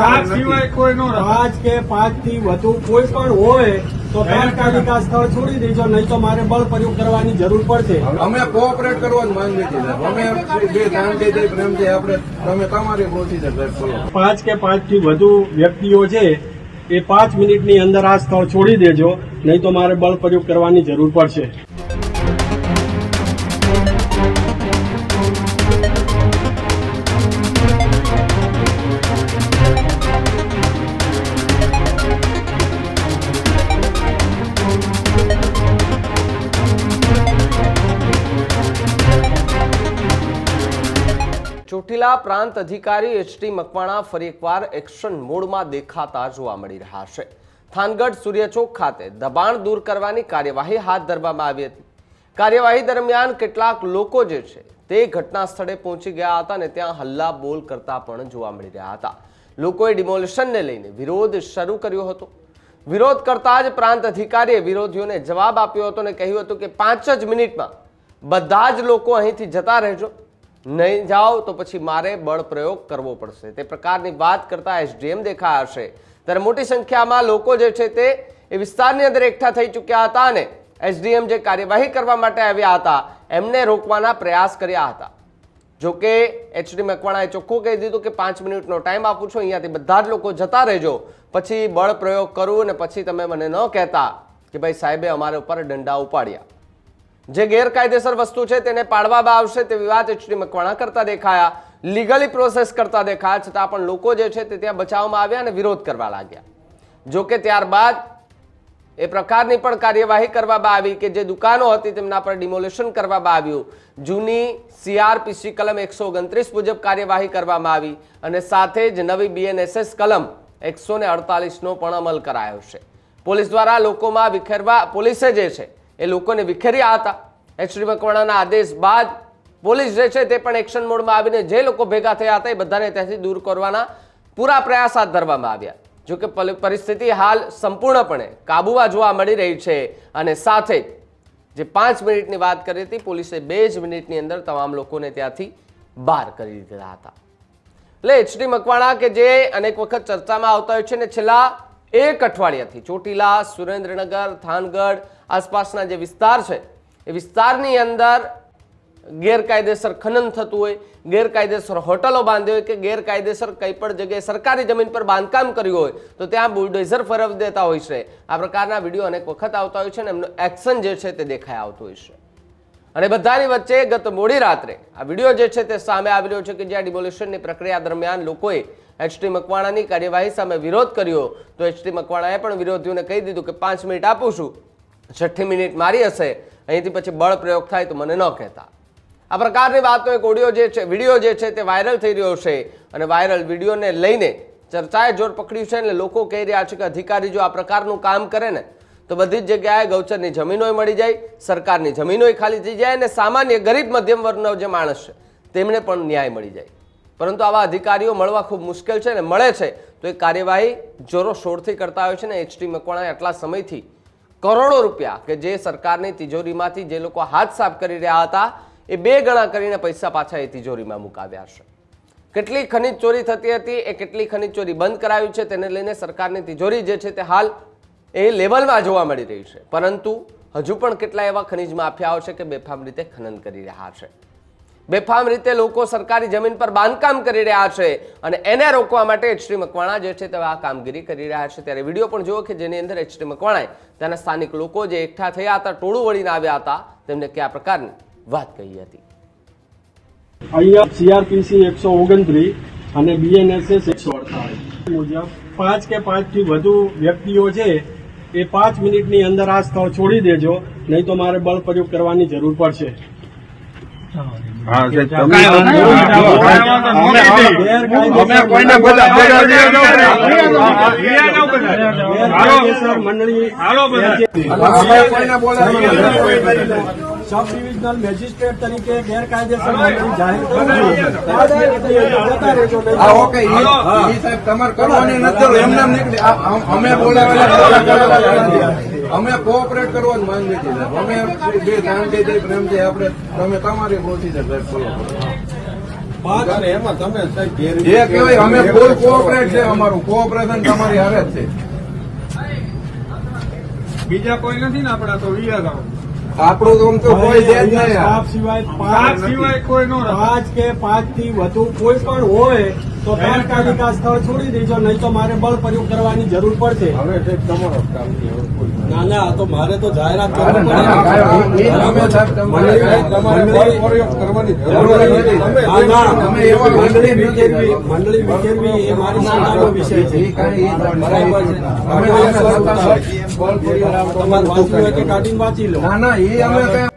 પાંચ સિવાય કોઈનો કે પાંચથી વધુ કોઈ પણ હોય તો તાત્કાલિક આ સ્થળ છોડી દેજો નહીં તો મારે બળ પ્રયોગ કરવાની જરૂર પડશે. અમે કોઓપરેટ કરવાનું જ માંગીએ છીએ અમે બે શાંતિથી પ્રેમથી આપણે તમે તમારી પહોંચી પાંચ કે પાંચથી વધુ વ્યક્તિઓ છે એ પાંચ મિનિટની અંદર આ સ્થળ છોડી દેજો નહીં તો મારે બળ પ્રયોગ કરવાની જરૂર પડશે. ચોટીલા પ્રાંત અધિકારી એચટી મકવાણા ફરી એકવાર એક્શન મોડમાં દેખાતા જોવા મળી રહ્યા છે. થાનગઢ સૂર્યચોક ખાતે દબાણ દૂર કરવાની કાર્યવાહી હાથ ધરવામાં આવી હતી. કાર્યવાહી દરમિયાન કેટલાક લોકો જે છે તે ઘટના સ્થળે પહોંચી ગયા હતા અને ત્યાં હલ્લા બોલ કરતા પણ જોવા મળી રહ્યા હતા. લોકોએ ડિમોલિશનને લઈને વિરોધ શરૂ કર્યો હતો. વિરોધ કરતા જ પ્રાંત અધિકારીએ વિરોધીઓને જવાબ આપ્યો હતો અને કહ્યું હતું કે પાંચ જ મિનિટમાં બધા જ લોકો અહીંથી જતા રહેજો. નહીં જાઓ તો પછી મારે બળ પ્રયોગ કરવો પડશે. તે પ્રકારની વાત કરતા એસડીએમ દેખાયા હશે. ત્યારે મોટી સંખ્યામાં લોકો જે છે તે એ વિસ્તારની અંદર એકઠા થઈ ચૂક્યા હતા અને એસડીએમ જે કાર્યવાહી કરવા માટે આવ્યા હતા, એમને રોકવાના પ્રયાસ કર્યા હતા. જો કે એચડી મકવાણાએ ચોખ્ખું કહી દીધું કે પાંચ મિનિટનો ટાઈમ આપું છું, અહીંયાથી બધા જ લોકો જતા રહેજો. પછી બળ પ્રયોગ કરું અને પછી તમે મને ન કહેતા કે ભાઈ સાહેબે અમારા ઉપર દંડા ઉપાડ્યા. જે ગેરકાયદેસર વસ્તુ છે તેને પાડવામાં આવશે તેવી વાત એચડી મકવાણા કરતા દેખાયા. લીગલી પ્રોસેસ કરતા દેખાયા, છતાં પણ લોકો જે છે તે ત્યાં બચાવવામાં આવ્યા અને વિરોધ કરવા લાગ્યા. જોકે ત્યારબાદ એ પ્રકારની પણ કાર્યવાહી કરવામાં આવી કે જે દુકાનો હતી તેમના પર ડિમોલેશન કરવામાં આવ્યું. જૂની સીઆરપીસી કલમ એકસો ઓગણત્રીસ મુજબ કાર્યવાહી કરવામાં આવી અને સાથે જ નવી બીએનએસએસ કલમ એકસો ને અડતાલીસનો પણ અમલ કરાયો છે. પોલીસ દ્વારા લોકોમાં વિખેરવા, પોલીસે જે છે એ લોકોને વિખેર્યા હતા. એચડી મકવાણાના આદેશ બાદ પોલીસ જે છે તે પણ એક્શન મોડમાં આવીને જે લોકો ભેગા થયા હતા એ બધાને ત્યાંથી દૂર કરવાના પૂરા પ્રયાસ હાથ ધરવામાં આવ્યા. જો કે પલ- પરિસ્થિતિ હાલ સંપૂર્ણપણે કાબુમાં જોવા મળી રહી છે અને સાથે જે પાંચ મિનિટની વાત કરી હતી, પોલીસે બે જ મિનિટની અંદર તમામ લોકોને ત્યાંથી બહાર કરી દીધા હતા. એટલે એચડી મકવાણા કે જે અનેક વખત ચર્ચામાં આવતા હોય છે ને, છેલ્લા એક અઠવાડિયાથી ચોટીલા, સુરેન્દ્રનગર, થાનગઢ આસપાસના જે વિસ્તાર છે, એ વિસ્તારની અંદર ગેરકાયદેસર ખનન થતું હોય, ગેરકાયદેસર હોટલો બાંધી હોય કે ગેરકાયદેસર કંઈ પણ જગ્યાએ સરકારી જમીન પર બાંધકામ કર્યું હોય, તો ત્યાં બુલડોઝર ફેરવી દેતા હોય છે. આ પ્રકારના વીડિયો અનેક વખત આવતા હોય છે અને એમનું એક્શન જે છે તે દેખાઈ આવતું હોય છે. અને બધાની વચ્ચે ગત મોડી રાત્રે આ વીડિયો જે છે તે સામે આવી રહ્યો છે કે જ્યાં ડિમોલિશનની પ્રક્રિયા દરમિયાન લોકોએ એચટી મકવાણાની કાર્યવાહી સામે વિરોધ કર્યો. તો એચટી મકવાણાએ પણ વિરોધીઓને કહી દીધું કે પાંચ મિનિટ આપું છું. છઠ્ઠી મિનિટ મારી હશે, અહીંથી પછી બળ પ્રયોગ થાય તો મને ન કહેતા. આ પ્રકારની વાતનો એક ઓડિયો જે છે, વીડિયો જે છે તે વાયરલ થઈ રહ્યો છે અને વાયરલ વિડીયોને લઈને ચર્ચાએ જોર પકડ્યું છે અને લોકો કહી રહ્યા છે કે અધિકારી જો આ પ્રકારનું કામ કરે ને, તો બધી જ જગ્યાએ ગૌચરની જમીનોય મળી જાય, સરકારની જમીનોય ખાલી થઈ જાય અને સામાન્ય ગરીબ મધ્યમ વર્ગનો જે માણસ છે, તેમને પણ ન્યાય મળી જાય. પરંતુ આવા અધિકારીઓ મળવા ખૂબ મુશ્કેલ છે અને મળે છે, તો એ કાર્યવાહી જોરો શોરથી કરતા હોય છે ને એચટી મકવાણાએ આટલા સમયથી કરોડો રૂપિયા કે જે સરકારની તિજોરીમાંથી જે લોકો હાથ સાફ કરી રહ્યા હતા, એ બે ગણા કરીને પૈસા પાછા એ તિજોરીમાં મુકાવ્યા છે. કેટલી ખનિજ ચોરી થતી હતી, એ કેટલી ખનિજ ચોરી બંધ કરાવી છે, તેને લઈને સરકારની તિજોરી જે છે તે હાલ એ લેવલમાં જોવા મળી રહી છે. પરંતુ હજુ પણ કેટલા એવા ખનિજ માફિયાઓ છે કે બેફામ રીતે ખનન કરી રહ્યા છે. બેફામ રીતે લોકો સરકારી જમીન પર બાંધકામ કરી રહ્યા છે અને એને રોકવા માટે એચડી મકવાણા જે છે તે આ કામગીરી કરી રહ્યા છે. ત્યારે વીડિયો પણ જુઓ કે જેની અંદર એચડી મકવાણાએ ત્યાંના સ્થાનિક લોકો જે એકઠા થયા હતા, ટોળું વળીને આવ્યા હતા, તેમને કયા પ્રકારની વાત કહી હતી. અહીંયા સીઆરપીસી એકસો ઓગણત્રીસ અને બીએનએસએસ એકસો અડતાલીસ મુજબ પાંચ કે પાંચથી વધુ વ્યક્તિઓ છે એ પાંચ મિનિટની અંદર આ સ્થળ છોડી દેજો, નહીં તો મારે બળ પ્રયોગ કરવાની જરૂર પડશે. સબ ડિવિઝનલ મેજિસ્ટ્રેટ તરીકે ગેરકાયદેસર મંડળી જાહેર કરવાની નથી એમને અમે બોલાવેલા અમે કોઓપરેટ કરવાનું જ માંગીએ છીએ અમે બે શાંતિથી પ્રેમથી આપણે તમે તમારી પ્રોસીજર ફોલો કરો તમે સાહેબ ઘેર- જે કહેવાય અમે ફૂલ કોઓપરેટ છે અમારું કોઓપરેશન તમારી હારે જ છે. બીજા કોઈ નથી ને આપણા તો વિયા ગામ આપણું તો કોઈ છે જ નહીં સ્ટાફ સિવાય પાંચ સિવાય કોઈ નો પાંચ કે પાંચથી વધુ કોઈ પણ હોય તો તાત્કાલિક આ સ્થળ છોડી દેજો નહીં તો મારે બળ પ્રયોગ કરવાની જરૂર પડશે. હવે તમારો કામ. ના ના તો મારે તો જાહેરાત મંડળી- વિખેરવી એ મારી ચિંતાનો વિષય છે. તમારે હોય તો કાઢીને વાંચી લો. ના ના એ અમે